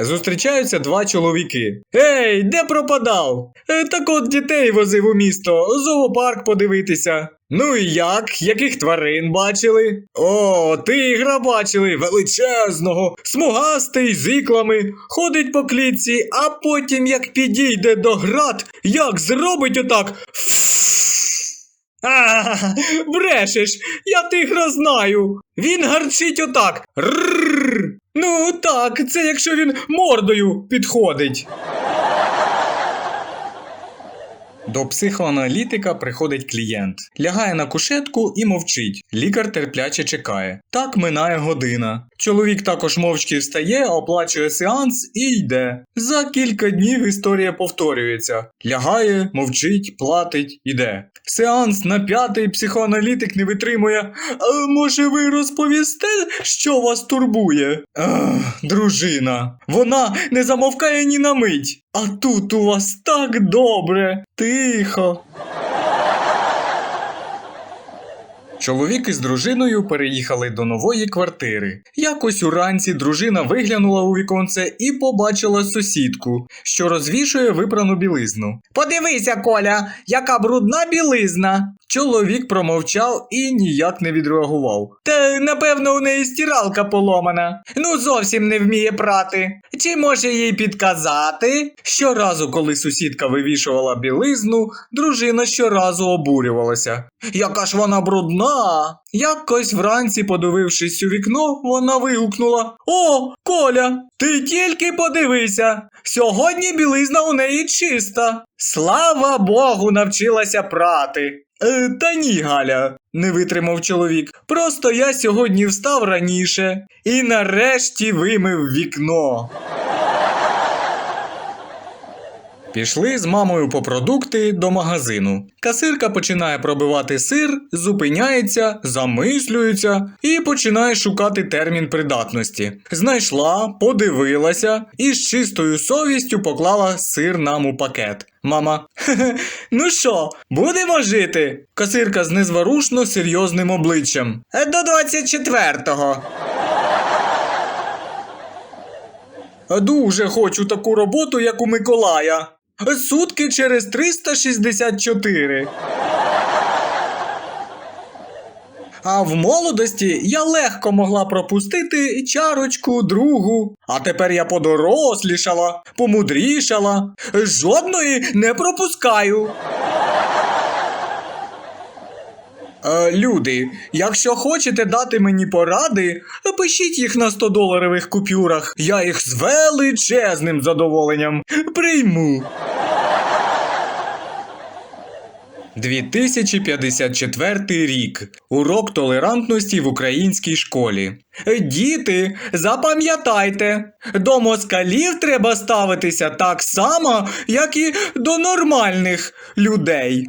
Зустрічаються два чоловіки. Ей, де пропадав? «Е, Так от дітей возив у місто, зоопарк подивитися. Ну і як? Яких тварин бачили? О, тигра бачили, величезного, смугастий з іклами, ходить по клітці, а потім, як підійде до град, як зробить отак. А, брешеш, я тигра знаю. Він гарчить отак. Рррр. Ну так, це якщо він мордою підходить. До психоаналітика приходить клієнт, лягає на кушетку і мовчить. Лікар терпляче чекає. Так минає година. Чоловік також мовчки встає, оплачує сеанс і йде. За кілька днів історія повторюється. Лягає, мовчить, платить, іде. Сеанс на п'ятий психоаналітик не витримує. «А, може, ви розповісте, що вас турбує? Ах, дружина. Вона не замовкає ні на мить. А тут у вас так добре. Тихо. Чоловік із дружиною переїхали до нової квартири. Якось уранці дружина виглянула у віконце і побачила сусідку, що розвішує випрану білизну. Подивися, Коля, яка брудна білизна. Чоловік промовчав і ніяк не відреагував. Та напевно у неї стиралка поломана. Ну зовсім не вміє прати. Чи може їй підказати? Щоразу, коли сусідка вивішувала білизну, дружина щоразу обурювалася. Яка ж вона брудна. Якось вранці, подивившись у вікно, вона вигукнула: О, Коля, ти тільки подивися! Сьогодні білизна у неї чиста. Слава Богу, навчилася прати. Е, та ні, Галя, не витримав чоловік. Просто я сьогодні встав раніше і нарешті вимив вікно. Пішли з мамою по продукти до магазину. Касирка починає пробивати сир, зупиняється, замислюється і починає шукати термін придатності. Знайшла, подивилася і з чистою совістю поклала сир нам у пакет. Мама, «Хе-хе, ну що, будемо жити? Касирка з незворушно серйозним обличчям. «Е, До 24-го. Дуже хочу таку роботу, як у Миколая. Сутки через 364. А в молодості я легко могла пропустити чарочку, другу. А тепер я подорослішала, помудрішала. Жодної не пропускаю. Е, люди, якщо хочете дати мені поради, пишіть їх на 100 доларових купюрах. Я їх з величезним задоволенням прийму. 2054 рік. Урок толерантності в українській школі. Діти, запам'ятайте, до москалів треба ставитися так само, як і до нормальних людей.